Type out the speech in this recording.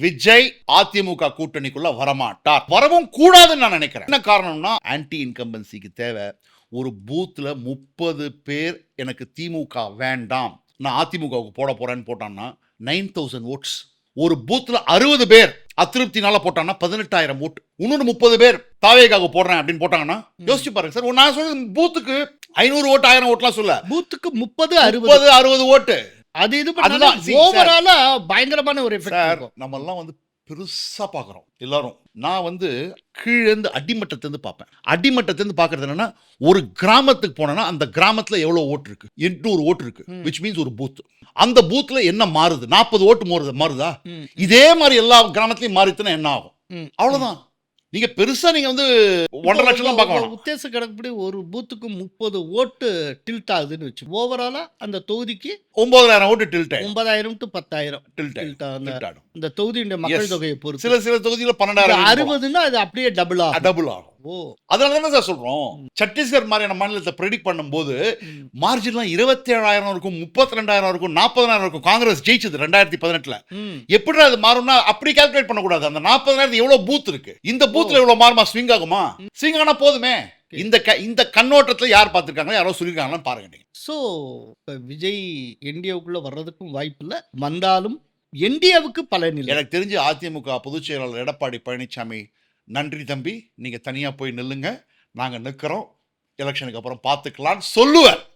விஜய் அதிமுக கூட்டணிக்குள்ள வரமாட்டார். வரவும் கூடாதுன்னு நான் நினைக்கிறேன். என்ன காரணம்னா ஆன்டி இன்கம்பன்சிக்கு தேவை. ஒரு பூத்ல முப்பது பேர் எனக்கு திமுக வேண்டாம். நான் அதிமுகவுக்கு போட போறேன்னு போட்டான்னா நைன் தௌசண்ட் ஓட்ஸ் ஒரு பூத்ல அறுபது பேர் அதிருப்தினால போட்டான்னா பதினெட்டாயிரம் ஓட்டு இன்னொரு முப்பது பேர் தாவேகாவுக்கு போடுறேன் அப்படின்னு போட்டாங்கன்னா யோசிச்சு பாருங்க சார். நான் சொல்றது பூத்துக்கு ஐநூறு ஓட்டு ஆயிரம் ஓட்டுலாம் சொல்ல. பூத்துக்கு முப்பது அறுபது. அறுபது ஓட்டு அது இது அதுதான். ஓவராலா பயங்கரமான ஒரு எஃபெக்ட் நம்ம எல்லாம் வந்து பெருசா பார்க்குறோம் எல்லாரும். நான் வந்து கீழேந்து அடிமட்டத்திலேருந்து பார்ப்பேன். அடிமட்டத்திலேருந்து பார்க்கறது என்னன்னா ஒரு கிராமத்துக்கு போனேன்னா அந்த கிராமத்துல எவ்வளவு ஓட்டு இருக்கு? எட்நூறு ஓட்டு இருக்கு. விச் மீன்ஸ் ஒரு பூத் அந்த பூத்ல என்ன மாறுது? நாற்பது ஓட்டு மாறுது மாறுதா. இதே மாதிரி எல்லா கிராமத்துலயும் மாறித்துனா என்ன ஆகும்? ம். நீங்க பெருசா நீங்க வந்து ஒன்றரை லட்சம்லாம் பார்க்க வேணாம். உத்தேச கணக்குப்படி ஒரு பூத்துக்கு முப்பது ஓட்டு டில்ட் ஆகுதுன்னு வச்சு ஓவராலா அந்த தொகுதிக்கு ஒன்பதாயிரம் ஓட்டு டில்ட் ஒன்பதாயிரம் டு பத்தாயிரம் டில்ட் அந்த தொகுதியுடைய மக்கள். தொகையை பொறுத்து. சில சில தொகுதியில பன்னெண்டாயிரம் அறுபதுன்னா அது அப்படியே டபுள் ஆகும். டபுள் ஆகும். அதனால தானே சார் சொல்றோம். சத்தீஸ்கர் மாதிரியான மாநிலத்தை ப்ரெடிக்ட் பண்ணும்போது மார்ஜின்லாம் இருபத்தி ஏழாயிரம் இருக்கும் முப்பத்தி ரெண்டாயிரம் இருக்கும் நாற்பதாயிரம் இருக்கும். காங்கிரஸ் ஜெயிச்சது ரெண்டாயிரத்தி பதினெட்டுல. எப்படி அது மாறும்னா அப்படி கால்குலேட் பண்ணக்கூடாது. அந்த நாற்பதாயிரத்து எவ்வளவு பூத் இருக்கு? இந்த பூத்ல எவ்வளவு மாறுமா? ஸ்விங் ஆகுமா? ஸ்விங் ஆனா போதுமே. இந்த க- இந்த கண்ணோட்டத்துல யார் பார்த்திருக்காங்களோ யாரோ சொல்லியிருக்காங்களான்னு பாருங்க ஸோ விஜய் என்டிஏவுக்குள்ள வர்றதுக்கும் வாய்ப்பு இல்லை. வந்தாலும் என்டிஏவுக்கு பலன் இல்லை. எனக்கு தெரிஞ்சு அதிமுக பொதுச் செயலாளர் எடப்பாடி பழனிசாமி நன்றி தம்பி நீங்கள் தனியாக போய் நில்லுங்க. நாங்கள் நிற்கிறோம் எலெக்ஷனுக்கு அப்புறம் பார்த்துக்கலான்னு சொல்லுவேன்.